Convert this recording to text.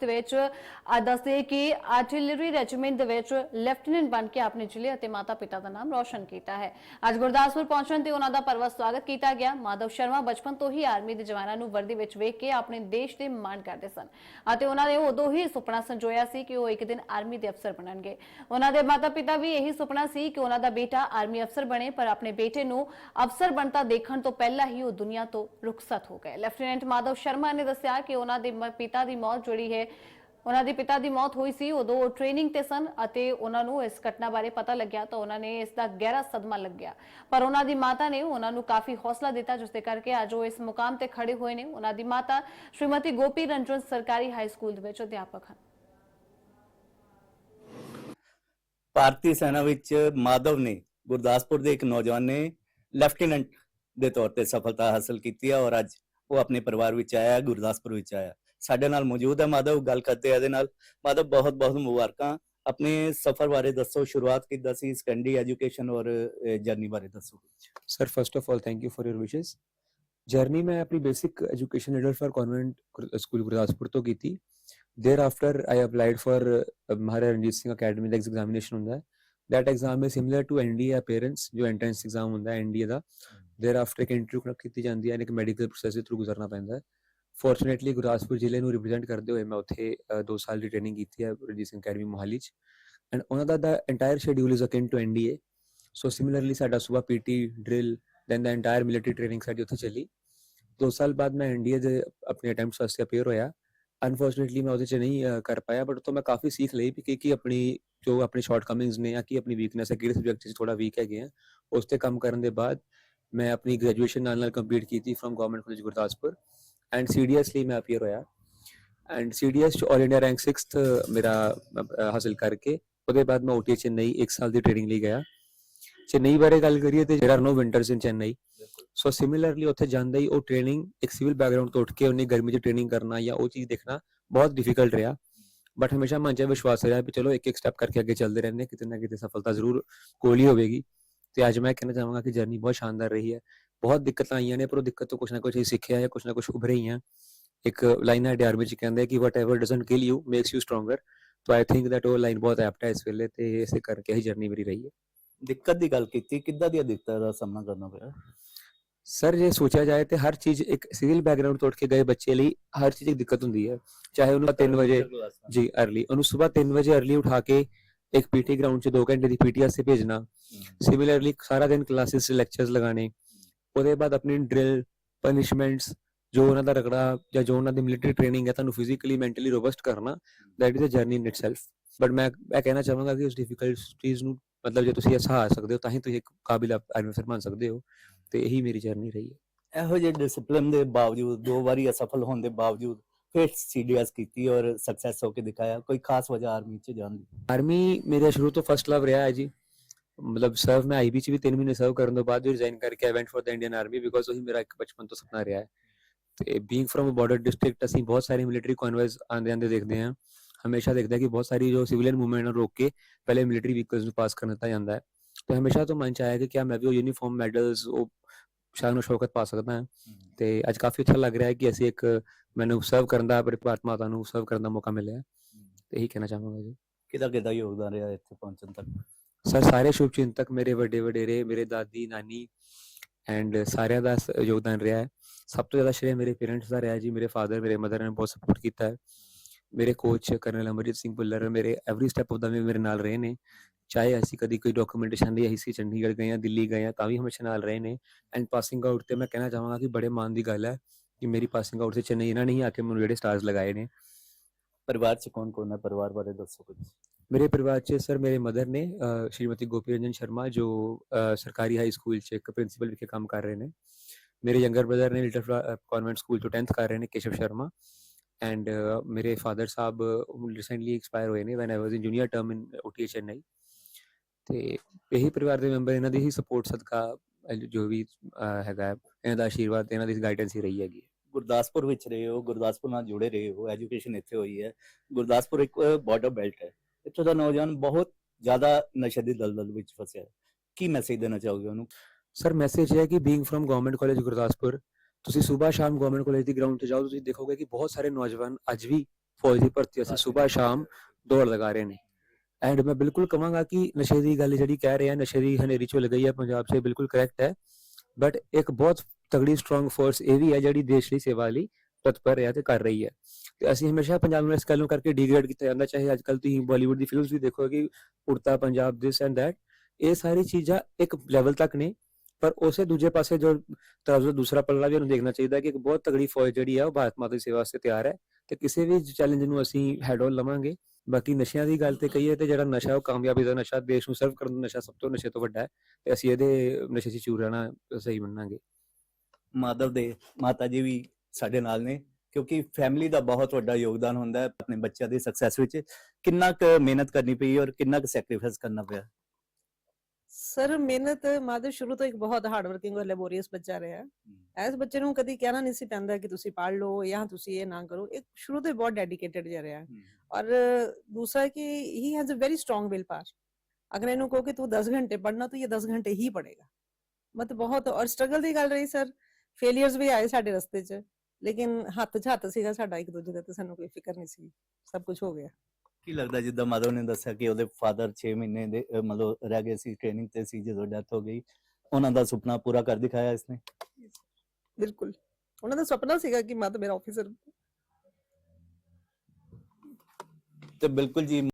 ਦੇ ਵਿੱਚ ਦੱਸਦੇ ਕਿ ਆਰਟਿਲਰੀ ਰੈਜੀਮੈਂਟ ਦੇ ਵਿੱਚ ਲੈਫਟੀਨੈਂਟ ਬਣ ਕੇ ਆਪਣੇ ਜ਼ਿਲ੍ਹੇ ਅਤੇ ਮਾਤਾ-ਪਿਤਾ ਦਾ ਨਾਮ ਰੌਸ਼ਨ ਕੀਤਾ ਹੈ। ਅੱਜ ਗੁਰਦਾਸਪੁਰ ਪਹੁੰਚਣ ਤੇ ਉਹਨਾਂ ਦਾ ਪਰਵ ਸਵਾਗਤ ਕੀਤਾ ਗਿਆ। ਮਾਧਵ ਸ਼ਰਮਾ ਬਚਪਨ ਤੋਂ ਹੀ ਆਰਮੀ ਦੇ ਜਵਾਨਾਂ ਨੂੰ ਵਰਦੀ ਵਿੱਚ ਵੇਖ ਕੇ ਆਪਣੇ ਦੇਸ਼ ਦੇ ਮਾਣ ਕਰਦੇ ਸਨ ਅਤੇ ਉਹਨਾਂ ਨੇ ਉਦੋਂ ਹੀ ਸੁਪਨਾ ਸੰਜੋਇਆ ਸੀ ਕਿ ਉਹ ਇੱਕ ਦਿਨ ਆਰਮੀ ਦੇ ਅਫਸਰ ਬਣਨਗੇ। ਉਹਨਾਂ ਦੇ ਮਾਤਾ-ਪਿਤਾ ਵੀ ਇਹੀ ਸੁਪਨਾ ਸੀ ਕਿ ਉਹਨਾਂ ਦਾ ਬੇਟਾ ਆਰਮੀ ਅਫਸਰ ਬਣੇ, ਪਰ ਆਪਣੇ ਬੇਟੇ ਨੂੰ ਅਫਸਰ ਬਣਤਾ ਦੇਖਣ ਤੋਂ ਪਹਿਲਾਂ ਹੀ ਉਹ ਦੁਨੀਆ ਤੋਂ ਰੁਖਸਤ ਹੋ ਗਏ। ਲੈਫਟੀਨੈਂਟ ਮਾਧਵ ਸ਼ਰਮਾ ਨੇ ਦੱਸਿਆ ਕਿ ਉਹਨਾਂ ਦੇ ਪਿਤਾ ਦੀ ਮੌਤ ਜਿਹੜੀ ਹੈ ਉਹਨਾਂ ਦੇ ਪਿਤਾ ਦੀ ਮੌਤ ਹੋਈ ਸੀ, ਉਦੋਂ ਉਹ ਟ੍ਰੇਨਿੰਗ ਤੇ ਸਨ ਅਤੇ ਉਹਨਾਂ ਨੂੰ ਇਸ ਘਟਨਾ ਬਾਰੇ ਪਤਾ ਲੱਗਿਆ ਤਾਂ ਉਹਨਾਂ ਨੇ ਇਸ ਦਾ ਗਹਿਰਾ ਸਦਮਾ ਲੱਗਿਆ। ਪਰ ਉਹਨਾਂ ਦੀ ਮਾਤਾ ਨੇ ਉਹਨਾਂ ਨੂੰ ਕਾਫੀ ਹੌਸਲਾ ਦਿੱਤਾ, ਜਿਸ ਦੇ ਕਰਕੇ ਅੱਜ ਉਹ ਇਸ ਮੁਕਾਮ ਤੇ ਖੜੇ ਹੋਏ ਨੇ। ਉਹਨਾਂ ਦੀ ਮਾਤਾ ਸ਼੍ਰੀਮਤੀ ਗੋਪੀ ਰੰਜਨ ਸਰਕਾਰੀ ਹਾਈ ਸਕੂਲ ਦੇ ਵਿੱਚ ਅਧਿਆਪਕ ਹਨ। ਭਾਰਤੀ ਸੈਨਾ ਵਿੱਚ ਮਾਧਵ ਨੇ ਗੁਰਦਾਸਪੁਰ ਦੇ ਇੱਕ ਨੌਜਵਾਨ ਨੇ ਲੈਫਟੀਨੈਂਟ ਦੇ ਤੌਰ ਤੇ ਸਫਲਤਾ ਹਾਸਲ ਕੀਤੀ ਹੈ ਔਰ ਅੱਜ ਉਹ ਆਪਣੇ ਪਰਿਵਾਰ ਵਿੱਚ ਆਇਆ, ਗੁਰਦਾਸਪੁਰ ਵਿੱਚ ਆਇਆ। ਸਾਡੇ ਨਾਲ ਮੌਜੂਦ ਹੈ ਮਾਧਵ ਗੱਲ ਕਰਦੇ ਆ ਇਹਦੇ ਨਾਲ ਮਾਧਵ ਬਹੁਤ ਬਹੁਤ ਮੁਬਾਰਕਾਂ ਆਪਣੇ ਸਫ਼ਰ ਬਾਰੇ ਦੱਸੋ ਸ਼ੁਰੂਆਤ ਕਿੱਦਾਂ ਸੀ ਸੈਕੰਡਰੀ ਐਜੂਕੇਸ਼ਨ ਔਰ ਜਰਨੀ ਬਾਰੇ ਦੱਸੋ sir first of all thank you for your wishes journey में अपनी basic education leader for convent school Gurdaspur तो की थी there after I applied for Maharaja Ranjit Singh academy the examination ਹੁੰਦਾ ਹੈ that exam is similar to NDA appearance ਜੋ entrance exam ਹੁੰਦਾ ਹੈ NDA ਦਾ ਦੇਰ ਆਫਟਰ ਇੱਕ ਇੰਟਰਵਿਊ ਕੰਡਕਟ ਕੀਤੀ ਜਾਂਦੀ ਹੈ and ਇੱਕ ਮੈਡੀਕਲ ਪ੍ਰੋਸੈਸ ਦੇ ਥਰੂ ਗੁਜ਼ਰਨਾ ਪੈਂਦਾ ਹੈ ਫੋਰਚੂਨੇਟਲੀ ਗੁਰਦਾਸਪੁਰ ਜ਼ਿਲ੍ਹੇ ਨੂੰ ਰਿਪਰੈਜ਼ੈਂਟ ਕਰਦੇ ਹੋਏ ਮੈਂ ਉੱਥੇ 2 ਸਾਲ ਦੀ ਟ੍ਰੇਨਿੰਗ ਕੀਤੀ ਹੈ ਰਣਜੀਤ ਸਿੰਘ ਅਕੈਡਮੀ ਮੋਹਾਲੀ ਚ ਐਂਡ ਉਹਨਾਂ ਦਾ ਦਾ entire schedule is akin to NDA so similarly ਸਾਡਾ ਸਵੇਰ ਪੀਟੀ ਡਰਿਲ ਦੈਨ ਦਾ ਐਂਟਾਇਰ ਮਿਲਟਰੀ ਟ੍ਰੇਨਿੰਗ ਸਾਡੀ ਉੱਥੇ ਚੱਲੀ। 2 ਸਾਲ ਬਾਅਦ ਮੈਂ ਇੰਡੀਆ ਦੇ ਆਪਣੇ ਅਟੈਂਪਟਸ ਵਾਸਤੇ ਅਪੀਅਰ ਹੋਇਆ। ਅਨਫੋਰਚੂਨੇਟਲੀ ਮੈਂ ਉਹਦੇ ਚ ਨਹੀਂ ਕਰ ਪਾਇਆ ਬਟ ਤੋਂ ਮੈਂ ਕਾਫੀ ਸਿੱਖ ਲਈ ਕਿ ਕਿ ਆਪਣੀ ਜੋ ਆਪਣੀ ਸ਼ਾਰਟਕਮਿੰਗਸ ਨੇ ਜਾਂ ਕੀ ਆਪਣੀ ਵੀਕਨੈਸ ਹੈ, ਕਿਹੜੇ ਸਬਜੈਕਟ 'ਚ ਥੋੜਾ ਵੀਕ ਹੈਗੇ ਆ, ਉਸ ਤੇ ਕੰਮ ਕਰਨ ਦੇ ਬਾਅਦ ਮੈਂ ਆਪਣੀ ਗ੍ਰੈਜੂਏਸ਼ਨ ਨਾਲ ਨਾਲ ਕੰਪਲੀਟ ਕੀਤੀ from government college Gurdaspur and CDS ਲਈ ਮੈਂ ਅਪੀਅਰ ਹੋਇਆ ਐਂਡ ਸੀਡੀਐਸ ਚ ਆਲ ਇੰਡੀਆ ਰੈਂਕ 6th ਮੇਰਾ ਅਹ, ਹਾਸਲ ਕਰਕੇ ਉਹਦੇ ਬਾਅਦ ਮੈਂ ਓਟੀ ਚੇਨਈ 1 ਸਾਲ ਦੀ ਟ੍ਰੇਨਿੰਗ ਲਈ ਗਿਆ ਚੇਨਈ ਬਾਰੇ ਗੱਲ ਕਰੀਏ ਤੇ ਜਿਹੜਾ no winters in Chennai so similarly ਉੱਥੇ ਜਾਂਦਾ ਹੀ ਉਹ ਟ੍ਰੇਨਿੰਗ ਇੱਕ ਸਿਵਲ ਬੈਕਗ੍ਰਾਉਂਡ ਤੋਂ ਉੱਠ ਕੇ ਉਹਨੇ ਗਰਮੀ 'ਚ ਟ੍ਰੇਨਿੰਗ ਕਰਨਾ ਜਾਂ ਉਹ ਚੀਜ਼ ਦੇਖਣਾ ਬਹੁਤ ਡਿਫਿਕਲਟ ਰਿਹਾ ਬਟ ਹਮੇਸ਼ਾ ਮਨ 'ਚ ਇਹ ਵਿਸ਼ਵਾਸ ਰਿਹਾ ਵੀ ਚਲੋ ਇੱਕ ਇੱਕ ਸਟੈਪ ਕਰਕੇ ਅੱਗੇ ਚੱਲਦੇ ਰਹਿੰਦੇ ਹਾਂ, ਕਿਤੇ ਨਾ ਕਿਤੇ ਸਫਲਤਾ ਜ਼ਰੂਰ ਕੋਲ ਹੀ ਹੋਵੇਗੀ ਤੇ ਅੱਜ ਮੈਂ ਕਹਿਣਾ ਚਾਹਾਂਗਾ ਕਿ ਜਰਨੀ ਬਹੁਤ ਸ਼ਾਨਦਾਰ ਰਹੀ ਹੈ ਬਹੁਤ ਦਿੱਕਤਾਂ ਆਈਆਂ ਨੇ ਪਰ ਉਹ ਦਿੱਕਤ ਤੋਂ ਕੁਝ ਨਾ ਕੁਝ ਅਸੀਂ ਸਿੱਖਿਆ ਜਾਂ ਕੁਝ ਨਾ ਕੁਝ ਉਭਰੇ ਹੀ ਆ ਇੱਕ ਲਾਈਨ ਹੈ ਡਿਆਰਮੀ ਚ ਕਹਿੰਦਾ ਕਿ whatever doesn't kill you makes you stronger so I think that ਉਹ ਲਾਈਨ ਬਹੁਤ ਐਪਟ ਹੈ ਇਸ ਵੇਲੇ ਤੇ ਇਸੇ ਕਰਕੇ ਇਹ ਜਰਨੀ ਮੇਰੀ ਰਹੀ ਹੈ। ਦਿੱਕਤ ਦੀ ਗੱਲ ਕੀਤੀ ਕਿੱਦਾਂ ਦੀਆਂ ਦਿੱਕਤਾਂ ਦਾ ਸਾਹਮਣਾ ਕਰਨਾ ਪਿਆ? ਸਰ ਜੇ ਸੋਚਿਆ ਜਾਏ ਤੇ ਹਰ ਚੀਜ਼ ਇੱਕ ਸਿਵਲ ਬੈਕਗ੍ਰਾਉਂਡ ਤੋਂ ਉੱਠ ਕੇ ਗਏ ਬੱਚੇ ਲਈ ਹਰ ਚੀਜ਼ ਇੱਕ ਦਿੱਕਤ ਹੁੰਦੀ ਹੈ। ਚਾਹੇ ਉਹਨੂੰ 3 ਵਜੇ ਜੀ अर्ਲੀ ਉਹਨੂੰ ਸਵੇਰ 3 ਵਜੇ अर्ਲੀ ਉਠਾ ਕੇ ਇੱਕ ਪੀਟੀ ਗਰਾਊਂਡ 'ਚ 2 ਘੰਟੇ ਦੀ ਪੀਟੀ ਆਸੇ ਭੇਜਣਾ। ਸਿਮਿਲਰਲੀ ਸਾਰਾ ਦਿਨ ਕਲਾਸਿਸ ਲੈਕਚਰਸ ਲਗਾਣੇ ਉਹਦੇ ਬਾਅਦ ਆਪਣੀ ਡਰਿਲ ਪਨਿਸ਼ਮੈਂਟਸ ਜੋ ਉਹਨਾਂ ਦਾ ਰਗੜਾ ਜਾਂ ਜੋ ਉਹਨਾਂ ਦੀ ਮਿਲਟਰੀ ਟ੍ਰੇਨਿੰਗ ਹੈ ਤੁਹਾਨੂੰ ਫਿਜ਼ੀਕਲੀ ਮੈਂਟਲੀ ਰੋਬਸਟ ਕਰਨਾ that is a journey in itself but ਮੈਂ ਮੈਂ ਕਹਿਣਾ ਚਾਹਾਂਗਾ ਕਿ ਉਸ ਡਿਫਿਕਲਟੀਜ਼ ਨੂੰ ਮਤਲਬ ਜੇ ਤੁਸੀਂ ਇਹ ਸਹਾ ਸਕਦੇ ਹੋ ਤਾਂ ਹੀ ਤੁਸੀਂ ਇੱਕ ਕਾਬਿਲ ਆਰਮੀ ਅਫਸਰ ਬਣ ਸਕਦੇ ਹੋ। ਤੇ ਇਹੀ ਮੇਰੀ ਜਰਨੀ ਰਹੀ ਹੈ। ਇਹੋ ਜਿਹੇ ਡਿਸਪਲਿਨ ਦੇ ਬਾਵਜੂਦ ਦੋ ਵਾਰੀ ਅਸਫਲ ਹੋਣ ਦੇ ਬਾਵਜੂਦ ਫਿਰ ਸੀਡੀਐਸ ਕੀਤੀ ਔਰ ਸਕਸੈਸ ਹੋ ਕੇ ਦਿਖਾਇਆ। ਕੋਈ ਖਾਸ ਵਜ੍ਹਾ ਆਰਮੀ ਚ ਜਾਣ ਦੀ ਆਰਮੀ ਮੇਰਾ ਸ਼ੁਰੂ ਤੋਂ ਫਸਟ ਲਵ ਰਿਹਾ ਹੈ ਜੀ। ਮਤਲਬ ਸਰਵ ਮੈਂ ਆਈਬੀ ਚ ਵੀ 3 ਮਹੀਨੇ ਸਰਵ ਕਰਨ ਤੋਂ ਬਾਅਦ ਜੋ ਰਿਜ਼ਾਈਨ ਕਰਕੇ I went for the Indian army because ਉਹੀ ਮੇਰਾ ਇੱਕ ਬਚਪਨ ਤੋਂ ਸੁਪਨਾ ਰਿਹਾ ਹੈ ਤੇ being from a border district ਅਸੀਂ ਬਹੁਤ ਸਾਰੇ ਮਿਲਟਰੀ ਕਨਵੋਇਸ ਆਂਦੇ ਆਂਦੇ ਦੇਖਦੇ ਹਾਂ ਹਮੇਸ਼ਾ ਦੇਖਦੇ ਕਿ ਬਹੁਤ ਸਾਰੀ ਜੋ ਸਿਵਲੀਅਨ ਮੂਵਮੈਂਟ ਨੂੰ ਰੋਕ ਕੇ ਪਹਿਲੇ ਮਿਲਟਰੀ ਵਹੀਕਲਸ ਨੂੰ ਪਾਸ ਕਰਨ ਦਿੱਤਾ ਜਾਂਦਾ ਹੈ ਤੇ ਹਮੇਸ਼ਾ ਤੋਂ ਮਨ ਚ ਆਇਆ ਕਿ ਕਿਆ ਮੈਂ ਵੀ ਉਹ ਯੂਨੀਫਾਰਮ ਮੈਡਲਸ ਉਹ ਸ਼ਾਨ ਸ਼ੌਕਤ ਪਾ ਸਕਦਾ ਹਾਂ ਤੇ ਅੱਜ ਕਾਫੀ ਅੱਛਾ ਲੱਗ ਰਿਹਾ ਹੈ ਕਿ ਅਸੀਂ ਇੱਕ ਮੈਨੂੰ ਸਰਵ ਕਰਨ ਦਾ ਆਪਣੇ ਭਾਰਤ ਮਾਤਾ ਨੂੰ ਸਰਵ ਕਰਨ ਦਾ ਮੌਕਾ ਮਿਲਿਆ ਤੇ ਇਹੀ ਕਹਿਣਾ ਚਾਹਾਂਗਾ ਜੀ ਕਿਹਦਾ ਕਿਹਦਾ ਯੋਗਦਾਨ ਰਿਹਾ ਇੱਥੇ ਪਹੁੰਚਣ ਤੱਕ ਸਰ, ਸਾਰੇ ਸ਼ੁਭ ਚਿੰਤਕ ਮੇਰੇ ਵੱਡੇ ਵਡੇਰੇ, ਮੇਰੇ ਦਾਦੀ, ਨਾਨੀ ਐਂਡ ਸਾਰਿਆਂ ਦਾ ਸ- ਯੋਗਦਾਨ ਰਿਹਾ ਹੈ। ਸਭ ਤੋਂ ਜ਼ਿਆਦਾ ਸ਼੍ਰੇਅ ਮੇਰੇ ਪੇਰੈਂਟਸ ਦਾ ਰਿਹਾ ਜੀ, ਮੇਰੇ ਫਾਦਰ ਮੇਰੇ ਮਦਰ ਨੇ ਬਹੁਤ ਸਪੋਰਟ ਕੀਤਾ ਹੈ। ਮੇਰੇ ਕੋਚ ਕਰਨਲ ਅਮਰਜੀਤ ਸਿੰਘ ਭੁੱਲਰ ਮੇਰੇ every step of the way ਮੇਰੇ ਨਾਲ ਰਹੇ ਨੇ। ਚਾਹੇ ਅਸੀਂ ਕਦੀ ਕੋਈ ਡਾਕੂਮੈਂਟੇਸ਼ਨ ਲਈ ਅਸੀਂ ਚੰਡੀਗੜ੍ਹ ਗਏ ਹਾਂ, ਦਿੱਲੀ ਗਏ ਹਾਂ, ਤਾਂ ਵੀ ਹਮੇਸ਼ਾ ਨਾਲ ਰਹੇ ਨੇ। ਐਂਡ ਪਾਸਿੰਗ ਆਊਟ ਤੇ ਮੈਂ ਕਹਿਣਾ ਚਾਹਾਂਗਾ ਕਿ ਬੜੇ ਮਾਣ ਦੀ ਗੱਲ ਹੈ ਕਿ ਮੇਰੀ ਪਾਸਿੰਗ ਆਊਟ ਤੇ ਚੇਨਈ ਇਹਨਾਂ ਨੇ ਹੀ ਆ ਕੇ ਮੈਨੂੰ ਜਿਹੜੇ ਸਟਾਰਸ ਲਗਾਏ ਨੇ। ਪਰਿਵਾਰ ਚ ਕੌਣ ਕੌਣ ਹੈ? ਪਰਿਵਾਰ ਬਾਰੇ ਦੱਸੋ ਕੁਝ। ਮੇਰੇ ਪਰਿਵਾਰ 'ਚ ਸਰ ਮੇਰੇ ਮਦਰ ਨੇ ਅ, ਸ਼੍ਰੀਮਤੀ ਗੋਪੀ ਰੰਜਨ ਸ਼ਰਮਾ ਜੋ ਅ, ਸਰਕਾਰੀ ਹਾਈ ਸਕੂਲ 'ਚ ਇੱਕ ਪ੍ਰਿੰਸੀਪਲ ਵਿਖੇ ਕੰਮ ਕਰ ਰਹੇ ਨੇ ਮੇਰੇ ਯੰਗਰ ਬ੍ਰਦਰ ਨੇ ਲਿਟਲ ਕਨਵੈਂਟ ਸਕੂਲ ਤੋਂ 10th ਕਰ ਰਹੇ ਨੇ ਕੇਸ਼ਵ ਸ਼ਰਮਾ ਐਂਡ ਮੇਰੇ ਐਕਸਪਾਇਰ ਹੋਏ ਨੇ when I was in junior term in OTA Chennai ਤੇ ਇਹੀ ਪਰਿਵਾਰ ਦੇ ਮੈਂਬਰ ਇਹਨਾਂ ਦੀ ਹੀ ਸਪੋਰਟ ਸਦਕਾ ਜੋ ਵੀ ਹੈਗਾ ਇਹਨਾਂ ਦਾ ਆਸ਼ੀਰਵਾਦ ਇਹਨਾਂ ਦੀ ਗਾਈਡੈਂਸ ਹੀ ਰਹੀ ਹੈਗੀ ਗੁਰਦਾਸਪੁਰ ਵਿੱਚ ਰਹੇ ਹੋ ਗੁਰਦਾਸਪੁਰ ਨਾਲ ਜੁੜੇ ਰਹੇ ਹੋ ਐਜੂਕੇਸ਼ਨ ਇੱਥੇ ਹੋਈ ਹੈ ਗੁਰਦਾਸਪੁਰ ਇੱਕ ਬਾਰਡਰ ਬੈਲਟ ਹੈ ਇੱਥੋਂ ਦਾ ਨੌਜਵਾਨ ਬਹੁਤ ਜ਼ਿਆਦਾ ਨਸ਼ੇ ਦੀ ਦਲਦਲ ਵਿੱਚ ਫਸਿਆ ਹੈ। ਕੀ ਮੈਸੇਜ ਦੇਣਾ ਚਾਹੋਗੇ ਉਹਨੂੰ? ਸਰ ਮੈਸੇਜ ਹੈ ਕਿ being from government college Gurdaspur, ਤੁਸੀਂ ਸਵੇਰ ਸ਼ਾਮ ਗਵਰਨਮੈਂਟ ਕਾਲਜ ਦੀ ਗਰਾਊਂਡ ਤੇ ਜਾਓ, ਤੁਸੀਂ ਦੇਖੋਗੇ ਕਿ ਬਹੁਤ ਸਾਰੇ ਨੌਜਵਾਨ ਅੱਜ ਵੀ ਫੌਜ ਦੀ ਭਰਤੀ ਵਾਸਤੇ ਸਵੇਰ ਸ਼ਾਮ ਦੌੜ ਲਗਾ ਰਹੇ ਨੇ। ਐਂਡ ਮੈਂ ਬਿਲਕੁਲ ਕਹਾਂਗਾ ਕਿ ਨਸ਼ੇ ਦੀ ਗੱਲ ਜਿਹੜੀ ਕਹਿ ਰਹੇ ਆ, ਨਸ਼ੇ ਦੀ ਹਨੇਰੀ ਝੁੱਲ ਗਈ ਹੈ ਪੰਜਾਬ 'ਚ ਬਿਲਕੁਲ ਕਰੈਕਟ ਹੈ। ਬਟ ਇੱਕ ਬਹੁਤ ਤਗੜੀ ਸਟਰੋਂਗ ਫੋਰਸ ਇਹ ਵੀ ਹੈ ਜਿਹੜੀ ਦੇਸ਼ ਲਈ ਸੇਵਾ ਲਈ ਤਤਪਰ ਹੈ ਤੇ ਕਰ ਰਹੀ ਹੈ। ਤੇ ਅਸੀਂ ਹਮੇਸ਼ਾ ਪੰਜਾਬ ਨੂੰ ਇਸ ਗੱਲ ਨੂੰ ਕਰਕੇ ਡਿਗਰੇਡ ਕੀਤਾ ਜਾਂਦਾ, ਚਾਹੇ ਅੱਜ ਕੱਲ ਤੁਸੀਂ ਬਾਲੀਵੁੱਡ ਦੀ ਫਿਲਮਸ ਵੀ ਦੇਖੋਗੇ Udta Punjab this and that ਇਹ ਸਾਰੀ ਚੀਜ਼ਾਂ ਇੱਕ ਲੈਵਲ ਤੱਕ ਨੇ। ਪਰ ਉਸੇ ਦੂਜੇ ਪਾਸੇ ਜੋ ਤਰਾਜ਼ੂ ਦੂਸਰਾ ਪੱਲਾ ਵੀ ਉਹਨੂੰ ਦੇਖਣਾ ਚਾਹੀਦਾ ਕਿ ਇੱਕ ਬਹੁਤ ਤਗੜੀ ਫੌਜ ਜਿਹੜੀ ਹੈ ਉਹ ਭਾਰਤ ਮਾਤਾ ਦੀ ਸੇਵਾ ਵਾਸਤੇ ਤਿਆਰ ਹੈ। ਤੇ ਕਿਸੇ ਵੀ ਚੈਲੰਜ ਨੂੰ ਅਸੀਂ ਹੈਡ ਔਨ ਲਵਾਂਗੇ। ਬਾਕੀ ਨਸ਼ਿਆਂ ਦੀ ਗੱਲ ਤੇ ਕਹੀਏ ਤੇ ਜਿਹੜਾ ਨਸ਼ਾ, ਉਹ ਕਾਮਯਾਬੀ ਦਾ ਨਸ਼ਾ, ਦੇਸ਼ ਨੂੰ ਸਰਵ ਕਰਨ ਦਾ ਨਸ਼ਾ ਸਭ ਤੋਂ ਨਸ਼ੇ ਤੋਂ ਵੱਡਾ ਹੈ। ਤੇ ਅਸੀਂ ਇਹਦੇ ਨਸ਼ੇ 'ਚ ਚੂਰ ਰਹਿਣਾ ਸਹੀ ਮੰਨਾਂਗੇ। ਮਾਧਵ ਦੇ ਮਾਤਾ ਜੀ ਵੀ ਸਾਡੇ ਨਾਲ ਨੇ ਕਿਉਂਕਿ ਫੈਮਿਲੀ ਦਾ ਬਹੁਤ ਵੱਡਾ ਯੋਗਦਾਨ ਹੁੰਦਾ ਹੈ ਆਪਣੇ ਬੱਚਿਆਂ ਦੀ ਸਕਸੈਸ ਵਿੱਚ। ਕਿੰਨਾ ਕੁ ਮਿਹਨਤ ਕਰਨੀ ਪਈ ਔਰ ਕਿੰਨਾ ਕੁ ਸੈਕਰੀਫਾਈਸ ਕਰਨਾ ਪਿਆ? ਸਰ ਮਿਹਨਤ ਮਾਦੇ ਸ਼ੁਰੂ ਤੋਂ ਇੱਕ ਬਹੁਤ ਹਾਰਡ ਵਰਕਿੰਗ ਔਰ ਲੈਬੋਰੀਅਸ ਬੱਚਾ ਰਿਹਾ। ਐਸ ਬੱਚੇ ਨੂੰ ਕਦੀ ਕਹਿਣਾ ਨਹੀਂ ਸੀ ਪੈਂਦਾ ਕਿ ਤੁਸੀਂ ਪੜ ਲਓ ਜਾਂ ਤੁਸੀਂ ਇਹ ਨਾ ਕਰੋ। ਇੱਕ ਸ਼ੁਰੂ ਤੋਂ ਬਹੁਤ ਡੈਡੀਕੇਟਡ ਜਿਹਾ ਰਿਹਾ। ਔਰ ਦੂਸਰਾ ਕਿ he has a very strong will ਪਾਰ ਅਗਰ ਇਹਨੂੰ ਕਹੋ ਕਿ ਤੂੰ 10 ਘੰਟੇ ਪੜਨਾ ਤਾਂ ਇਹ 10 ਘੰਟੇ ਹੀ ਪੜੇਗਾ ਮਤ ਬਹੁਤ ਔਰ ਸਟਰਗਲ ਦੀ ਗੱਲ ਰਹੀ ਸਰ ਫੇਲਿਅਰਸ ਵੀ ਆਏ ਸਾਡੇ ਰਸਤੇ 'ਚ। ਲੇਕਿਨ ਹੱਥ 'ਚ ਹੱਥ ਸੀਗਾ ਸਾਡਾ ਇੱਕ ਦੂਜੇ ਦਾ ਤੇ ਸਾਨੂੰ ਕੋਈ ਫਿਕਰ ਨਹੀਂ ਸੀ। ਸਭ ਕੁਝ ਹੋ ਗਿਆ। ਕੀ ਲੱਗਦਾ ਜਿੱਦਾਂ ਮਾਧਵ ਨੇ ਦੱਸਿਆ ਕਿ ਉਹਦੇ ਫਾਦਰ 6 ਮਹੀਨੇ ਦੇ ਅਹ ਮਤਲਬ ਰਹਿ ਗਏ ਸੀ ਟ੍ਰੇਨਿੰਗ ਤੇ ਸੀ ਜਦੋਂ ਡੈਥ ਹੋ ਗਈ। ਉਹਨਾਂ ਦਾ ਸੁਪਨਾ ਪੂਰਾ ਕਰ ਦਿਖਾਇਆ ਇਸਨੇ? ਬਿਲਕੁਲ। ਉਹਨਾਂ ਦਾ ਸੁਪਨਾ ਸੀਗਾ ਕਿ ਮੈਂ ਤਾਂ ਮੇਰਾ ਆਫੀਸਰ ਤੇ ਬਿਲਕੁਲ ਜੀ